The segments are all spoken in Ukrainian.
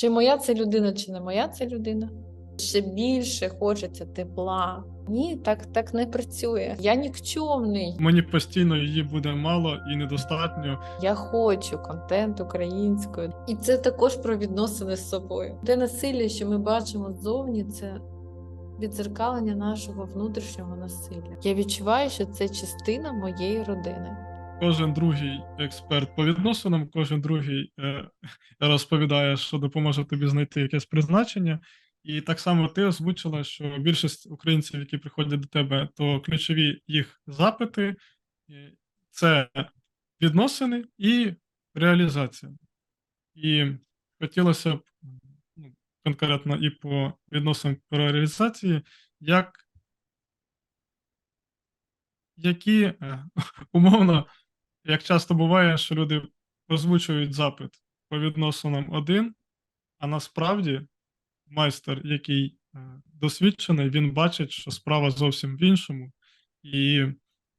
Чи моя це людина, чи не моя це людина? Ще більше хочеться тепла. Ні, так, так не працює. Я нікчемний. Мені постійно її буде мало і недостатньо. Я хочу контент українською. І це також про відносини з собою. Те насилля, що ми бачимо ззовні, це відзеркалення нашого внутрішнього насилля. Я відчуваю, що це частина моєї родини. Кожен другий експерт по відносинам, кожен другий е, розповідає, що допоможе тобі знайти якесь призначення. І так само ти озвучила, що більшість українців, які приходять до тебе, то ключові їх запити це відносини і реалізація. І хотілося б ну, конкретно і по відносинам по реалізації, як які е, умовно, як часто буває, що люди озвучують запит по відносинам один, а насправді майстер, який е, досвідчений, він бачить, що справа зовсім в іншому, і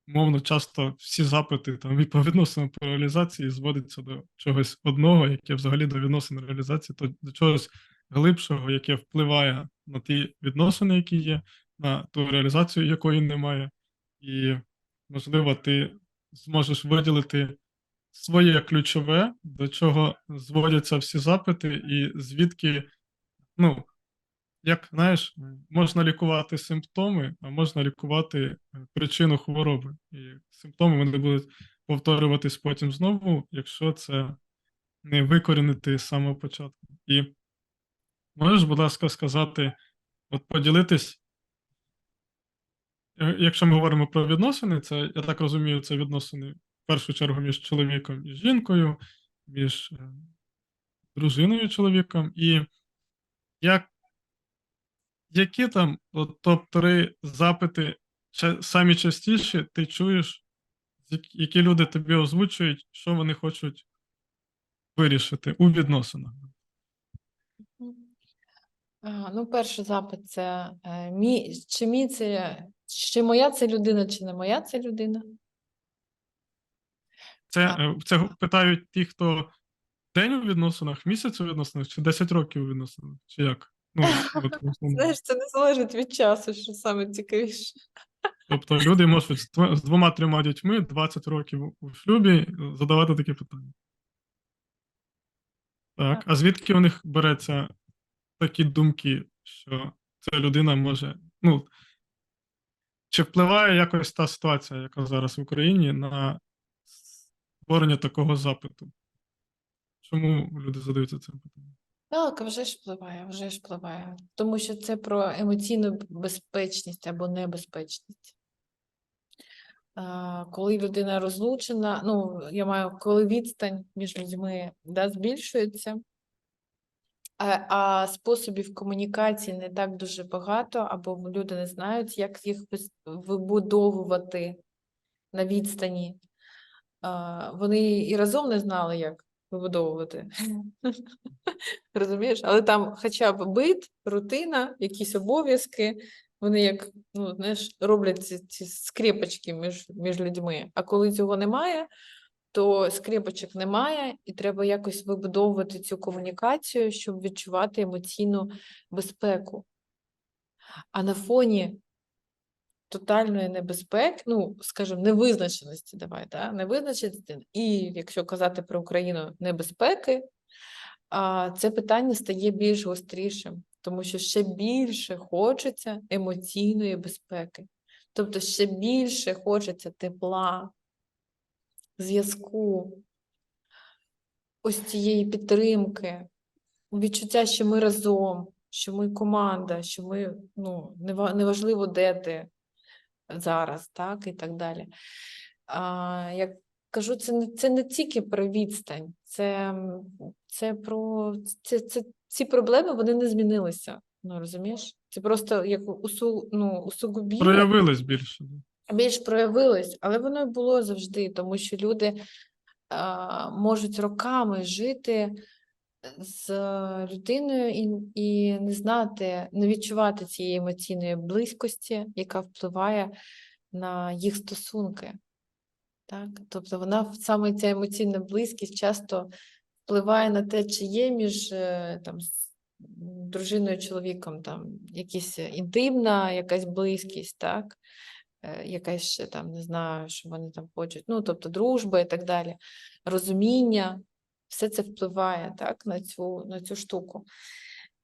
мовно часто всі запити там по відносинам по реалізації зводяться до чогось одного, яке взагалі до відносин реалізації, то до чогось глибшого, яке впливає на ті відносини, які є, на ту реалізацію, якої немає, і можливо, ти зможеш виділити своє ключове, до чого зводяться всі запити, і звідки, ну, як знаєш, можна лікувати симптоми, а можна лікувати е, причину хвороби. І симптоми вони будуть повторюватись потім знову, якщо це не викорінити з самого початку. І можеш, будь ласка, сказати, от поділитись. Е, Якщо ми говоримо про відносини, це я так розумію, це відносини в першу чергу між чоловіком і жінкою, між е, дружиною і чоловіком, і як, які там от, топ-3 запити самі частіші ти чуєш, які люди тобі озвучують, що вони хочуть вирішити у відносинах? Ну, перший запит це е, мій, чи мій це, чи моя це людина, чи не моя це людина. Це, е, це питають ті, хто день у відносинах, місяць у відносинах, чи 10 років у відносинах, чи як? Ну, от. Знаєш, це не залежить від часу, що саме цікавіше. Тобто люди можуть з двома-трьома дітьми 20 років у шлюбі задавати такі питання. Так, а звідки у них береться такі думки, що ця людина може. Ну, чи впливає якось та ситуація, яка зараз в Україні, на створення такого запиту? Чому люди задаються цим питанням? Так, вже ж впливає, вже ж впливає. Тому що це про емоційну безпечність або небезпечність. Коли людина розлучена, ну, я маю, коли відстань між людьми да, збільшується, а, а способів комунікації не так дуже багато, або люди не знають, як їх вибудовувати на відстані. Вони і разом не знали, як вибудовувати. Розумієш? Але там хоча б бит, рутина, якісь обов'язки, вони як, ну, знаєш, роблять ці, ці скрепочки між, між людьми. А коли цього немає, то скрепочок немає, і треба якось вибудовувати цю комунікацію, щоб відчувати емоційну безпеку. А на фоні тотальної небезпеки, ну, скажімо, невизначеності, давай, да? невизначеності, і якщо казати про Україну, небезпеки, це питання стає більш гострішим, тому що ще більше хочеться емоційної безпеки. Тобто ще більше хочеться тепла, зв'язку, ось цієї підтримки, відчуття, що ми разом, що ми команда, що ми, ну, нева- неважливо, де ти зараз, так, і так далі. А, як кажу, це не, це не тільки про відстань, це, це про це, це, ці проблеми вони не змінилися. Ну, розумієш? Це просто як усу, ну, усугубіло Проявилось більше. Більш проявилось, але воно було завжди, тому що люди а, можуть роками жити з людиною і, і не знати, не відчувати цієї емоційної близькості, яка впливає на їх стосунки. Так? Тобто вона саме ця емоційна близькість часто впливає на те, чи є між е, там, дружиною чоловіком там якась інтимна, якась близькість, так? Е, Якась ще там, не знаю, що вони там хочуть, ну, тобто дружба і так далі, розуміння, все це впливає так, на цю, на цю штуку.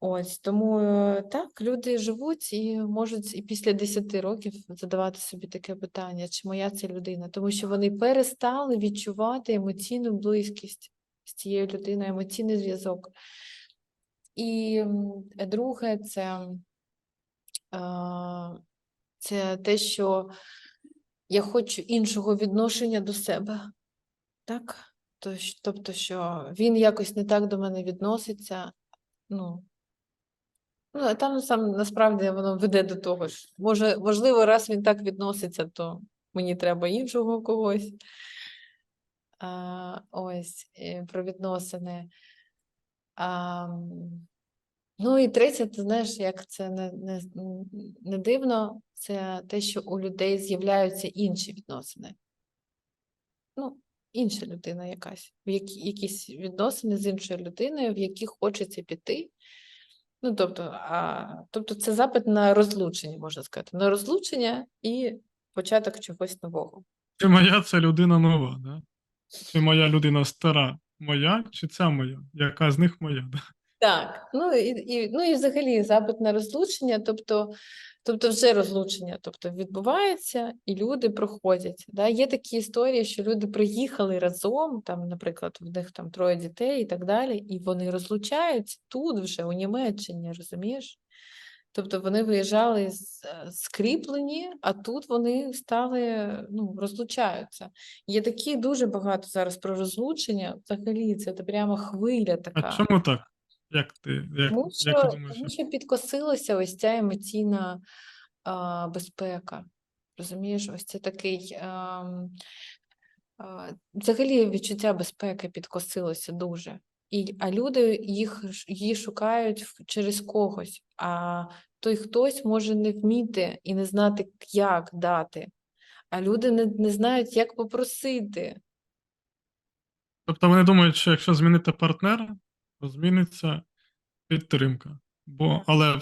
Ось тому е, так, люди живуть і можуть і після 10 років задавати собі таке питання, чи моя це людина, тому що вони перестали відчувати емоційну близькість з цією людиною, емоційний зв'язок. І друге, це, це те, що я хочу іншого відношення до себе. Так? Тобто, що він якось не так до мене відноситься. Ну, Ну, там сам насправді воно веде до того ж. Може, можливо, раз він так відноситься, то мені треба іншого когось. А, ось про відносини. А, ну і третє, ти знаєш, як це не, не, не дивно, це те, що у людей з'являються інші відносини. Ну, інша людина якась, в які, якісь відносини з іншою людиною, в які хочеться піти. Ну, тобто, а, тобто це запит на розлучення, можна сказати, на розлучення і початок чогось нового. Чи моя це людина нова, да? Чи моя людина стара моя, чи ця моя? Яка з них моя? Да? Так, ну і, і, ну і взагалі запит на розлучення, тобто, тобто вже розлучення, тобто відбувається, і люди проходять. Да? Є такі історії, що люди приїхали разом, там, наприклад, в них там троє дітей і так далі, і вони розлучаються тут вже, у Німеччині, розумієш? Тобто вони виїжджали скріплені, а тут вони стали, ну, розлучаються. Є такі дуже багато зараз про розлучення. Взагалі, це прямо хвиля така. А чому так? Як ти, як, Тому як що, ти думаєш? тому що підкосилася ось ця емоційна а, безпека. Розумієш, ось це такий ам, а, взагалі відчуття безпеки підкосилося дуже. І, а люди їх, її шукають через когось, а той хтось може не вміти і не знати, як дати. А люди не, не знають, як попросити. Тобто вони думають, що якщо змінити партнера, зміниться підтримка. Бо, але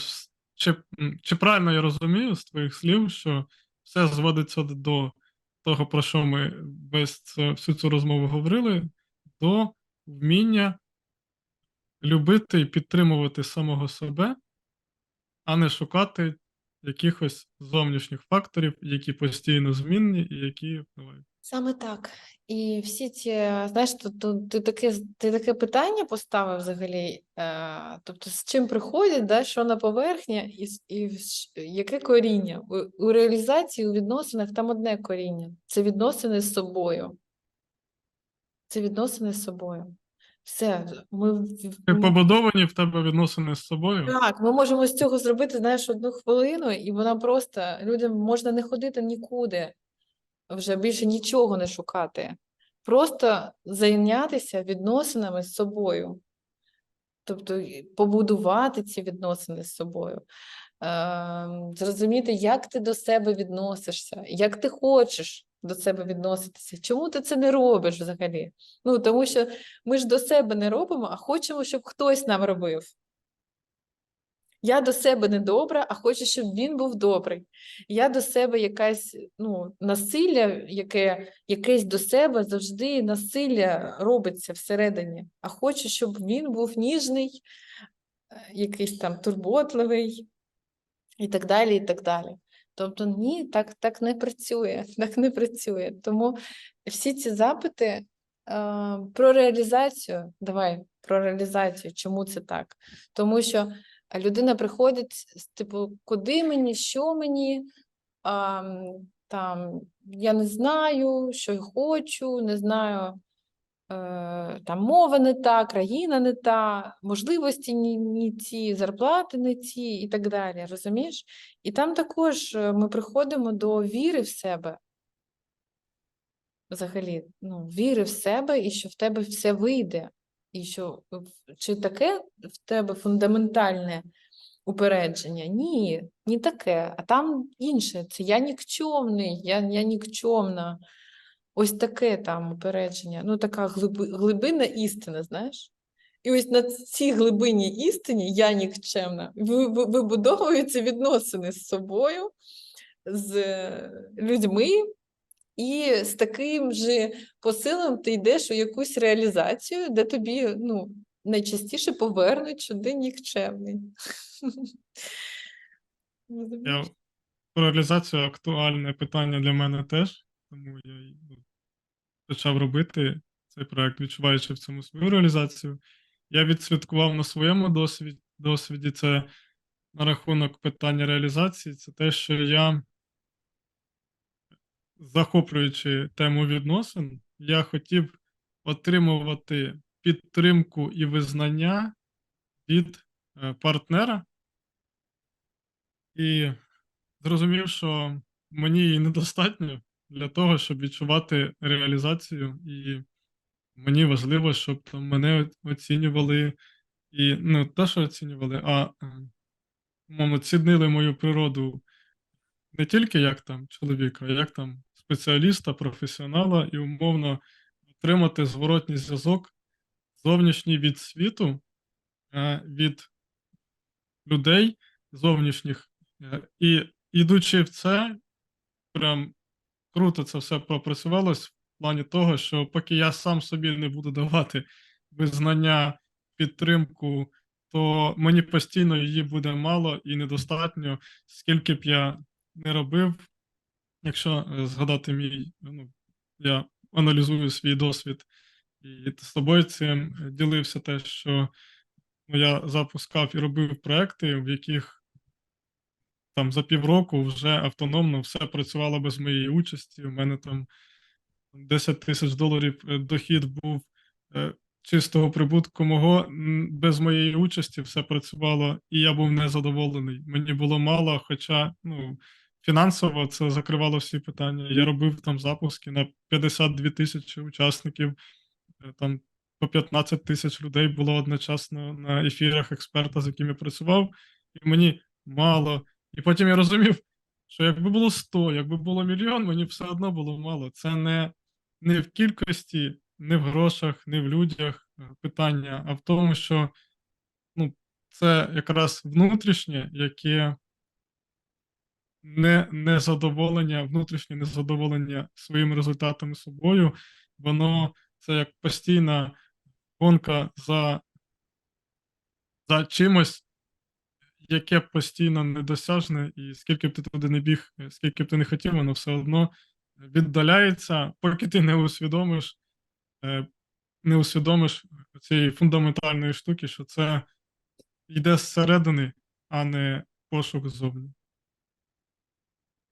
чи, чи правильно я розумію з твоїх слів, що все зводиться до того, про що ми весь це, всю цю розмову говорили, до вміння любити і підтримувати самого себе, а не шукати якихось зовнішніх факторів, які постійно змінні і які впливають. Саме так. І всі ці, знаєш, то, то, ти, таке, ти таке питання поставив взагалі, е, тобто з чим приходять, да, що на поверхні, і, і яке коріння? У, у реалізації, у відносинах там одне коріння це відносини з собою. Це відносини з собою. Все, ми, ми- побудовані в тебе відносини з собою? так, ми можемо з цього зробити, знаєш, одну хвилину, і вона просто людям можна не ходити нікуди, вже більше нічого не шукати. Просто зайнятися відносинами з собою. Тобто побудувати ці відносини з собою, ем, зрозуміти, як ти до себе відносишся, як ти хочеш до себе відноситися. Чому ти це не робиш взагалі? Ну, тому що ми ж до себе не робимо, а хочемо, щоб хтось нам робив. Я до себе не добра, а хочу, щоб він був добрий. Я до себе якась ну, насилля, яке, якесь до себе завжди насилля робиться всередині. А хочу, щоб він був ніжний, е, якийсь там турботливий і так далі, і так далі. Тобто, ні, так, так не працює, так не працює. Тому всі ці запити е, про реалізацію, давай про реалізацію, чому це так? Тому що а людина приходить, типу, куди мені, що мені, а, там, я не знаю, що я хочу, не знаю, е, там мова не та, країна не та, можливості ні ті, зарплати не ті і так далі, розумієш? І там також е, ми приходимо до віри в себе. Взагалі, ну, віри в себе і що в тебе все вийде. І що чи таке в тебе фундаментальне упередження? Ні, не таке, а там інше. Це я нікчемний, я, я нікчемна. ось таке там упередження, ну така глиби, глибинна істина, знаєш? І ось на цій глибинній істині я нікчемна, ви- ви- вибудовуються відносини з собою, з людьми, і з таким же посилом ти йдеш у якусь реалізацію, де тобі ну, найчастіше повернуть, що ти нікчемний. Розумієш? Я про реалізацію актуальне питання для мене теж, тому я ну, почав робити цей проект, відчуваючи в цьому свою реалізацію. Я відслідкував на своєму досвід, досвіді це на рахунок питання реалізації, це те, що я, захоплюючи тему відносин, я хотів отримувати підтримку і визнання від е, партнера. І зрозумів, що мені її недостатньо для того, щоб відчувати реалізацію, і мені важливо, щоб там мене оцінювали, і не те, що оцінювали, а умовно цінили мою природу не тільки як там чоловіка, а як там спеціаліста, професіонала, і умовно отримати зворотній зв'язок зовнішній від світу, е, від людей зовнішніх. Е, І ідучи в це, прям круто це все пропрацювалось в плані того, що поки я сам собі не буду давати визнання, підтримку, то мені постійно її буде мало і недостатньо, скільки б я не робив. Якщо е, згадати мій, ну, я аналізую свій досвід, і з тобою цим е, ділився те, що ну, я запускав і робив проекти, в яких там за півроку вже автономно все працювало без моєї участі. У мене там 10 тисяч доларів е, дохід був чистого прибутку мого без моєї участі все працювало, і я був незадоволений. Мені було мало, хоча ну, фінансово це закривало всі питання. Я робив там запуски на 52 тисячі учасників, е, там по 15 тисяч людей було одночасно на ефірах експерта, з яким я працював, і мені мало. І потім я розумів, що якби було 100, якби було мільйон, мені все одно було мало. Це не, не в кількості, не в грошах, не в людях е, питання, а в тому, що ну, це якраз внутрішнє, яке не, незадоволення, внутрішнє незадоволення своїми результатами собою, воно це як постійна гонка за, за чимось, яке постійно недосяжне, і скільки б ти туди не біг, е, скільки б ти не хотів, воно все одно віддаляється, поки ти не усвідомиш, е, не усвідомиш цієї фундаментальної штуки, що це йде зсередини, а не пошук ззовні.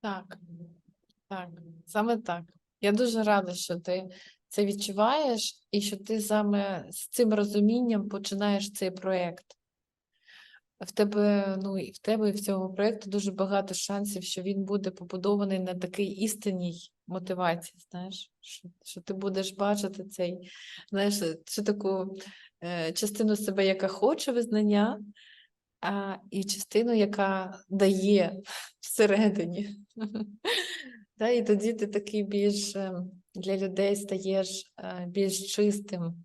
Так, так, саме так. Я дуже рада, що ти це відчуваєш, і що ти саме з цим розумінням починаєш цей проєкт. В тебе, ну, і в тебе і в цього проєкту дуже багато шансів, що він буде побудований на такій істинній мотивації, знаєш, що, що ти будеш бачити цей, знаєш, цю таку е, частину себе, яка хоче визнання, а, і частину, яка дає всередині. Та, і тоді ти такий більш е, для людей стаєш е, більш чистим.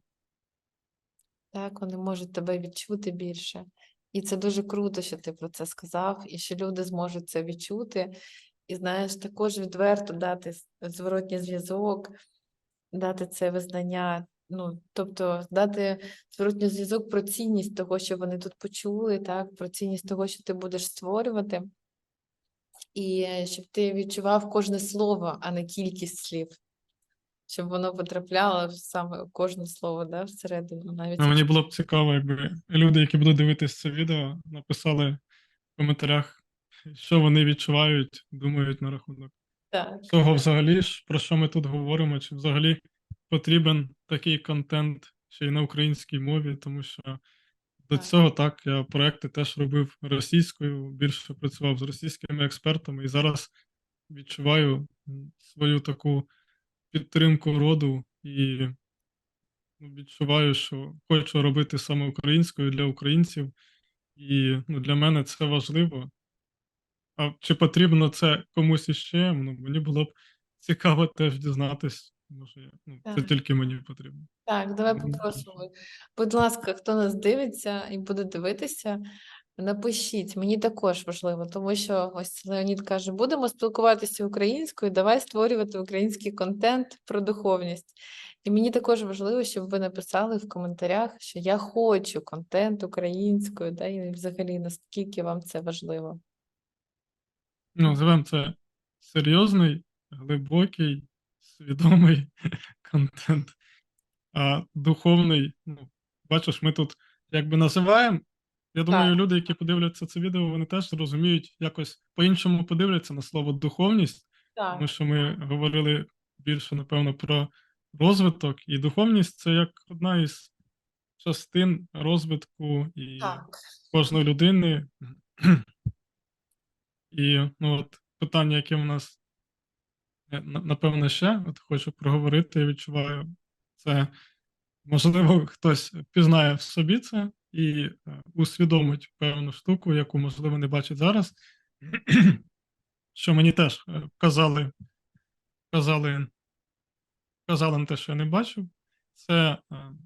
Так, вони можуть тебе відчути більше. І це дуже круто, що ти про це сказав, і що люди зможуть це відчути. І знаєш, також відверто дати зворотній зв'язок, дати це визнання, ну, тобто дати зворотній зв'язок про цінність того, що вони тут почули, так, про цінність того, що ти будеш створювати, і е, щоб ти відчував кожне слово, а не кількість слів, щоб воно потрапляло саме кожне слово, да, всередину навіть. Ну, мені було б цікаво, якби люди, які будуть дивитися це відео, написали в коментарях, що вони відчувають, думають на рахунок Так. того взагалі ж, про що ми тут говоримо, чи взагалі потрібен такий контент ще й на українській мові, тому що до цього так, я проекти теж робив російською, більше працював з російськими експертами, і зараз відчуваю свою таку підтримку роду і ну, відчуваю, що хочу робити саме українською для українців, і ну, для мене це важливо. А чи потрібно це комусь іще? Ну, мені було б цікаво теж дізнатись, Може, я, ну, це Так. тільки мені потрібно. Так, давай Мгм. попросимо. Будь ласка, хто нас дивиться і буде дивитися, напишіть. Мені також важливо, тому що ось Леонід каже: будемо спілкуватися українською, давай створювати український контент про духовність. І мені також важливо, щоб ви написали в коментарях, що я хочу контент українською, да, і взагалі наскільки вам це важливо. Ну, називаємо це серйозний, глибокий, свідомий контент. А духовний, ну, бачиш, ми тут якби називаємо. Я думаю, Так. люди, які подивляться це відео, вони теж зрозуміють, якось по-іншому подивляться на слово духовність, тому що ми говорили більше, напевно, про розвиток, і духовність це як одна із частин розвитку і так. кожної людини. І ну, от питання, яке в нас е, на- напевно ще от хочу проговорити, я відчуваю, це можливо хтось пізнає в собі це і е, усвідомить певну штуку, яку можливо не бачить зараз. Що мені теж е, казали, казали, казали на те, що я не бачив. Це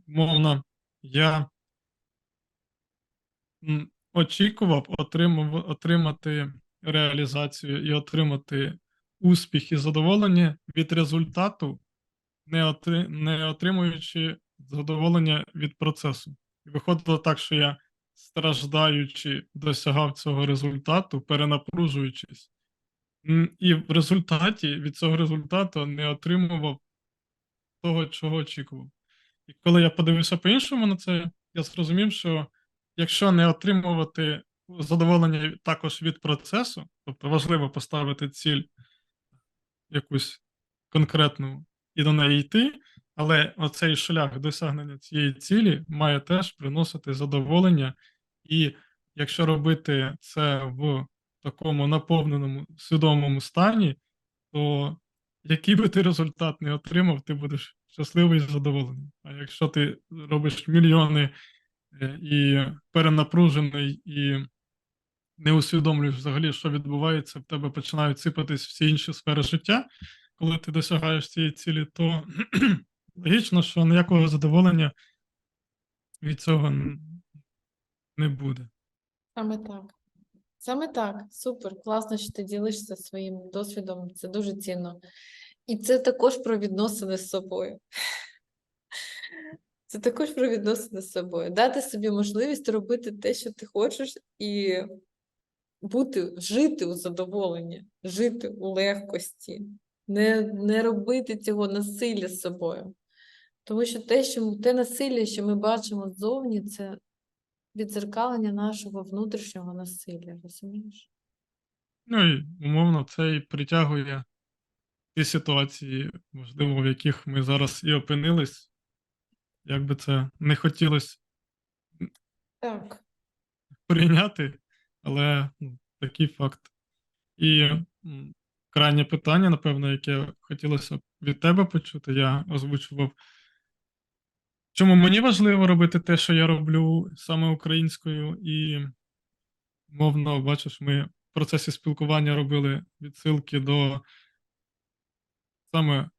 мовно, я очікував отримав, отримати реалізацію і отримати успіх і задоволення від результату, не, отри, не отримуючи задоволення від процесу. І виходило так, що я страждаючи досягав цього результату, перенапружуючись. І в результаті від цього результату не отримував того, чого очікував. І коли я подивився по-іншому на це, я зрозумів, що якщо не отримувати задоволення також від процесу, тобто важливо поставити ціль якусь конкретну і до неї йти, але оцей шлях досягнення цієї цілі має теж приносити задоволення. І якщо робити це в такому наповненому свідомому стані, то який би ти результат не отримав, ти будеш щасливий і задоволений. А якщо ти робиш мільйони е, і перенапружений, і не усвідомлюєш взагалі, що відбувається, в тебе починають сипатись всі інші сфери життя, коли ти досягаєш цієї цілі, то логічно, що ніякого задоволення від цього не буде. Саме так. Саме так. Супер. Класно, що ти ділишся своїм досвідом. Це дуже цінно. І це також про відносини з собою. Це також про відносини з собою. Дати собі можливість робити те, що ти хочеш, і бути, жити у задоволенні, жити у легкості, не, не робити цього насилля з собою. Тому що те, що те насилля, що ми бачимо ззовні, це відзеркалення нашого внутрішнього насилля, розумієш? Ну і умовно це і притягує ті ситуації, можливо, в яких ми зараз і опинились, як би це не хотілося Так. прийняти, але ну, такий факт. І крайнє питання, напевно, яке хотілося б від тебе почути, я озвучував. Чому мені важливо робити те, що я роблю саме українською, і мовно, бачиш, ми в процесі спілкування робили відсилки до саме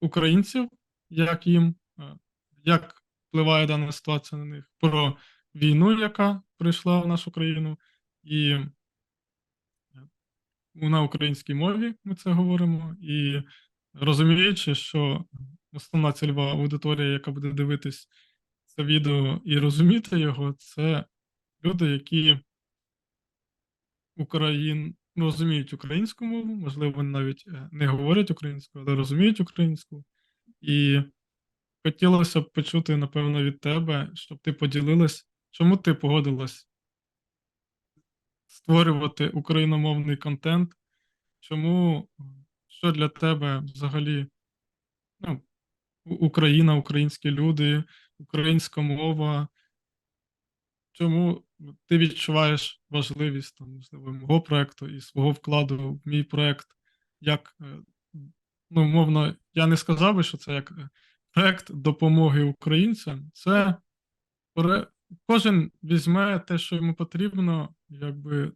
українців, як їм, е, як впливає дана ситуація на них, про війну, яка прийшла в нашу країну, і на українській мові ми це говоримо, і розуміючи, що основна цільова аудиторія, яка буде дивитись це відео і розуміти його, це люди, які Україн... розуміють українську мову, можливо, навіть е, не говорять українською, але розуміють українську. І хотілося б почути, напевно, від тебе, щоб ти поділилась, чому ти погодилась створювати україномовний контент, чому що для тебе взагалі ну, Україна, українські люди, українська мова. Чому ти відчуваєш важливість там, можливо, мого проекту і свого вкладу в мій проект? Як, е, ну, мовно, я не сказав би, що це як е, проект допомоги українцям. Це кожен візьме те, що йому потрібно, якби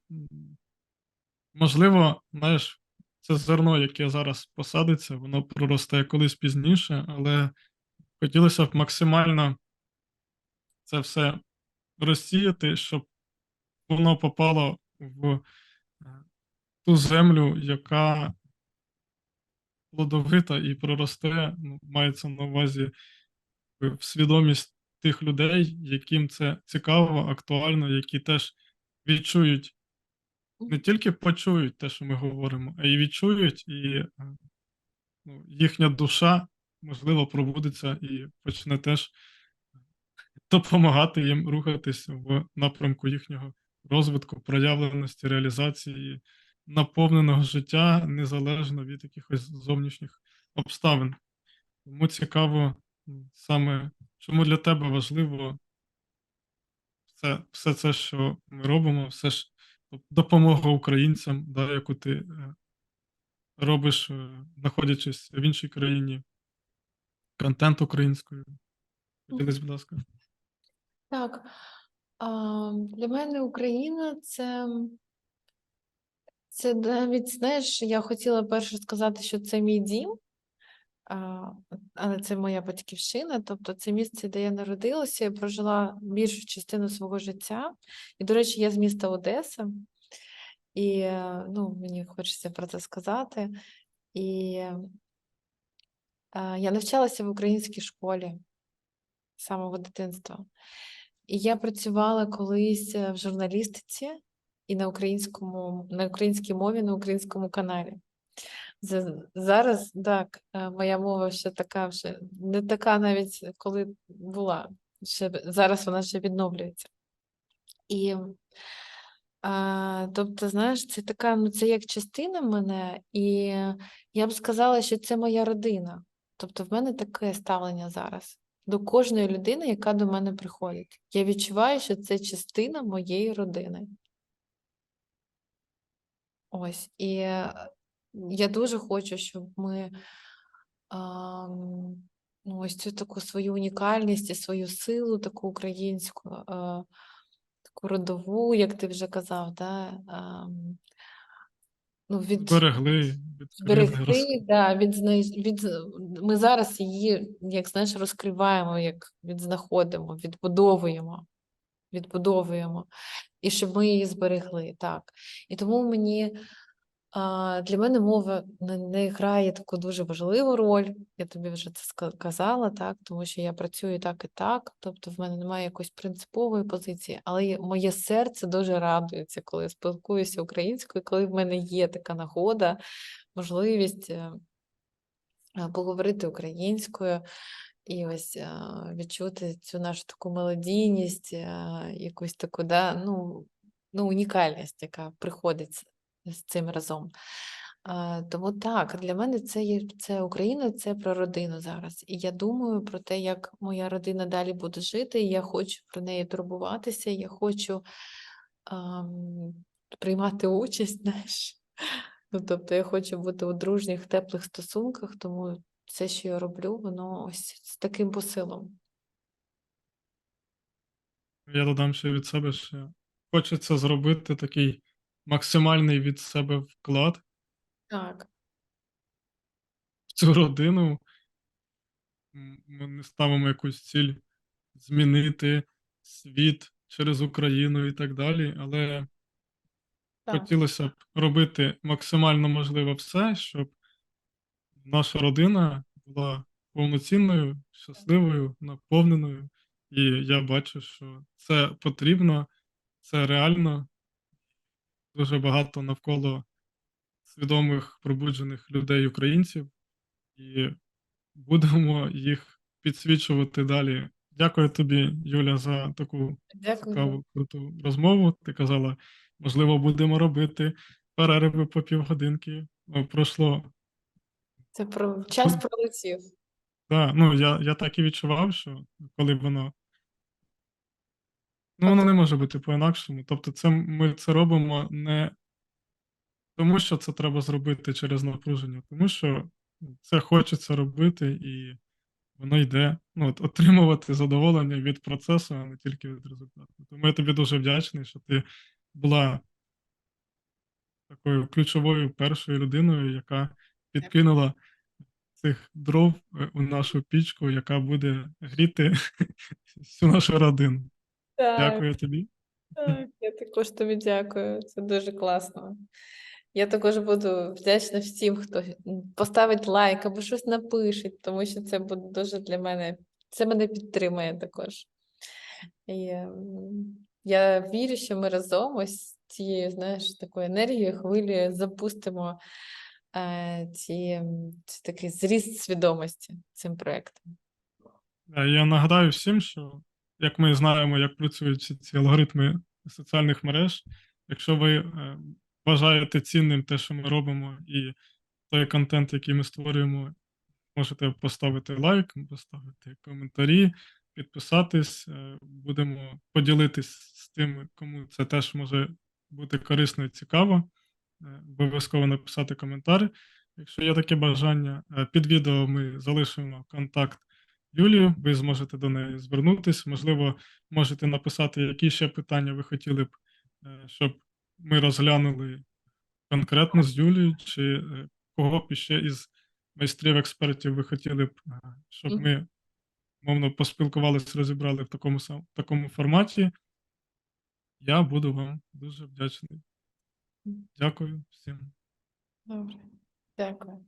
можливо, знаєш, це зерно, яке зараз посадиться, воно проросте колись пізніше, але хотілося б максимально це все розсіяти, щоб воно попало в е, ту землю, яка плодовита і проросте, ну, мається на увазі в свідомість тих людей, яким це цікаво, актуально, які теж відчують, не тільки почують те, що ми говоримо, а й відчують, і е, ну, їхня душа, можливо, пробудеться і почне теж допомагати їм рухатись в напрямку їхнього розвитку, проявленості, реалізації, наповненого життя незалежно від якихось зовнішніх обставин. Тому цікаво саме, чому для тебе важливо все, все це, що ми робимо, все ж допомога українцям, да, яку ти е, робиш, е, знаходячись в іншій країні, контент українською. Поділись, будь ласка. Так, для мене Україна це, це навіть, знаєш, я хотіла перше сказати, що це мій дім, але це моя батьківщина, тобто це місце, де я народилася, я прожила більшу частину свого життя. І, до речі, я з міста Одеса, і е, ну, мені хочеться про це сказати. І е, я навчалася в українській школі з самого дитинства. І я працювала колись е, в журналістиці і на українському, на українській мові, на українському каналі. Зараз так, е, моя мова ще така вже не така навіть коли була. Ще, зараз вона ще відновлюється. І а, тобто, знаєш, це така, ну це як частина мене, і я б сказала, що це моя родина. Тобто, в мене таке ставлення зараз до кожної людини, яка до мене приходить. Я відчуваю, що це частина моєї родини. Ось. І я дуже хочу, щоб ми ам, ну, ось цю таку свою унікальність і свою силу, таку українську, е, таку родову, як ти вже казав, да, ам, ну, від, Зберегли, відкрили, зберегти, да, від, від, ми зараз її, як знаєш, розкриваємо, як відзнаходимо, відбудовуємо, відбудовуємо, і щоб ми її зберегли, так. І тому мені а, для мене мова не, грає таку дуже важливу роль. Я тобі вже це казала, так, тому що я працюю так і так, тобто в мене немає якоїсь принципової позиції, але моє серце дуже радується, коли я спілкуюся українською, коли в мене є така нагода, можливість е, поговорити українською. І ось е, відчути цю нашу таку мелодійність, е, якусь таку, да, ну, ну, унікальність, яка приходить з- цим разом. Е, Тому так, для мене це є це Україна, це про родину зараз. І я думаю про те, як моя родина далі буде жити, і я хочу про неї турбуватися, я хочу ам, приймати участь, знаєш. Ну, тобто я хочу бути у дружніх, теплих стосунках, тому все, що я роблю, воно ось з таким посилом. Я додам ще від себе, що хочеться зробити такий максимальний від себе вклад Так, в цю родину. Ми не ставимо якусь ціль змінити світ через Україну і так далі, але так. хотілося б робити максимально можливо все, щоб наша родина була повноцінною, щасливою, наповненою. І я бачу, що це потрібно, це реально. Дуже багато навколо свідомих пробуджених людей українців, і будемо їх підсвічувати далі. Дякую тобі, Юля, за таку Дякую. цікаву круту розмову. Ти казала, можливо, будемо робити перерви по півгодинки. Пройшло. Це про час пролетів. Да, ну, я, я так і відчував, що коли воно. Ну, воно не може бути по-інакшому. Тобто, це ми це робимо не тому, що це треба зробити через напруження, тому що це хочеться робити, і воно йде. Ну, от, отримувати задоволення від процесу, а не тільки від результату. Тому я тобі дуже вдячний, що ти була такою ключовою першою людиною, яка підкинула цих дров е, у нашу пічку, яка буде гріти всю нашу родину. Так, Дякую тобі. так, я також тобі дякую. Це дуже класно. Я також буду вдячна всім, хто поставить лайк або щось напише, тому що це буде дуже для мене, це мене підтримує також. І, ем, я вірю, що ми разом ось цією, знаєш, такою енергією, хвилею запустимо е, ці, ці такий зріст свідомості цим проектом. Е, Я нагадаю всім, що як ми знаємо, як працюють всі ці алгоритми соціальних мереж, якщо ви е, вважаєте цінним те, що ми робимо, і той контент, який ми створюємо, можете поставити лайк, поставити коментарі, підписатись. е, Будемо поділитись з тим, кому це теж може бути корисно і цікаво. Е, Обов'язково написати коментар. Якщо є таке бажання, під відео ми залишимо контакт Юлію, ви зможете до неї звернутися. Можливо, можете написати, які ще питання ви хотіли б, е, щоб ми розглянули конкретно з Юлією, чи е, кого б іще із майстрів-експертів ви хотіли б, е, щоб ми мовно поспілкувалися, розібрали в такому сам- такому форматі. Я буду вам дуже вдячний. Дякую всім. Добре, дякую.